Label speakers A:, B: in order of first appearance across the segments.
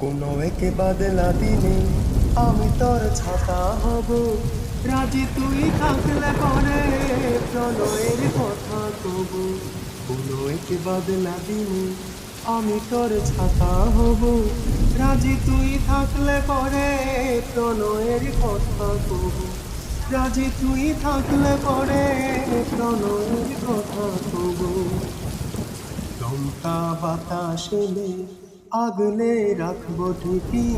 A: কোনো একে বাদলা দিনে আমি তোর ছাতা হব। রাজি তুই থাকলে পরে প্রলয়ের কথা কব। কোনো একে বাদলা দিনে আমি তোর ছাতা হব। রাজি তুই থাকলে পরে প্রলয়ের কথা কব। রাজি তুই থাকলে পরে প্রলয়ের কথা কব। দমকা বাতাস আগলে রাখব ঠিকই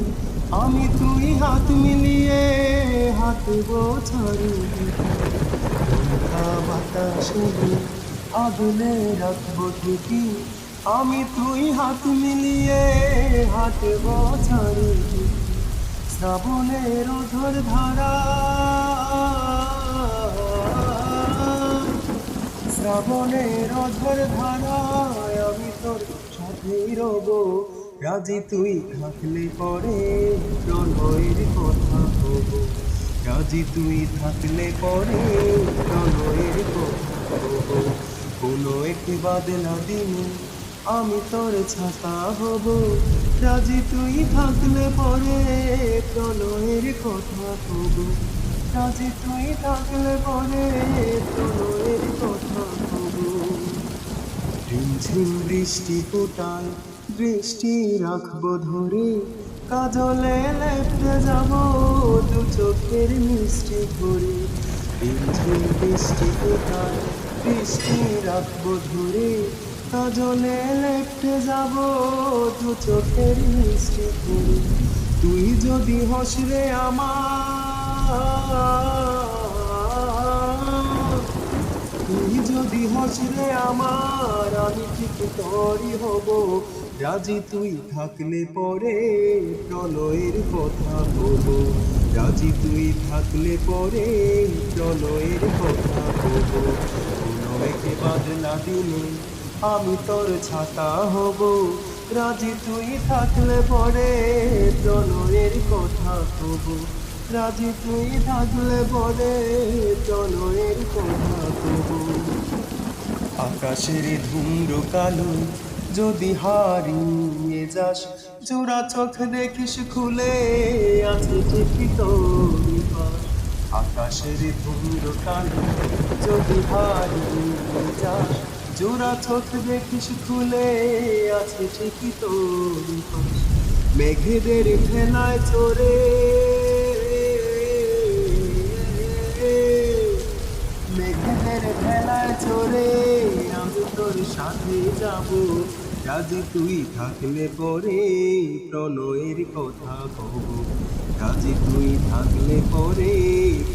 A: আমি তুই হাত মিলিয়ে ছাড়ি দমকা বাতাস এলে আগলে রাখব ঠিকই আমি তুই হাত মিলিয়ে হাঁটব ছাড়ি শ্রাবণের অধর ধারা। শ্রাবণের অধর ধারায় আমি তোর সাথেই রব। রাজি তুই থাকলে পরে প্রলয়ের কথা হব রাজি তুই থাকলে পরে প্রলয়ের কথা হব কোনো একটি বাদলা দিনে আমি তোর ছাতা হব। রাজি তুই থাকলে পরে প্রলয়ের কথা হব রাজি তুই থাকলে পরে প্রলয়ের কথা হব ঝিমঝিম বৃষ্টি ফোটায় বৃষ্টি রাখব ধরে, কাজলে লেপটে যাব দু চোখের মিষ্টি ভরে। ঝিমঝিম বৃষ্টি ফোটায় বৃষ্টি রাখব ধরে, কাজলে লেপটে যাব দু চোখের মিষ্টি ভরে। তুই যদি হসরে আমার, তুই যদি হসরে আমার আমি ঠিক তোরই হব। রাজি তুই থাকলে পরে প্রলয়ের কথা হব রাজি তুই থাকলে পরে প্রলয়ের কথা হব কোনো একে বাদলা দিনে আমি তোর ছাতা হব। রাজি তুই থাকলে পরে প্রলয়ের কথা হব রাজি তুই থাকলে পরে প্রলয়ের কথা হব আকাশের ধুম্র কালো, যদি হারিয়ে যাস, জোড়া চোখ দেখিস, খুলে আছে ঠিকই। আকাশের ধুম্র কালো, যদি হারিয়ে যাস, জোড়া চোখ দেখিস, খুলে আছে ঠিকই পাশ। মেঘেদের ফেলায় চড়ে, মেঘেদের ভেলায় চড়ে আমি তোর সাথে যাব। রাজি, তুই থাকলে পরে প্রলয়ের কথা কব রাজি, তুই থাকলে পরে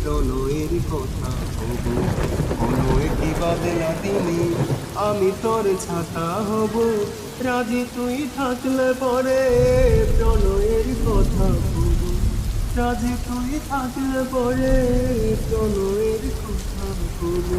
A: প্রলয়ের কথা কব কোনো একটি বাদলা দিনে আমি তোর ছাতা হব। রাজি, তুই থাকলে পরে প্রলয়ের কথা কব রাজি, তুই থাকলে পরে প্রলয়ের কথা কব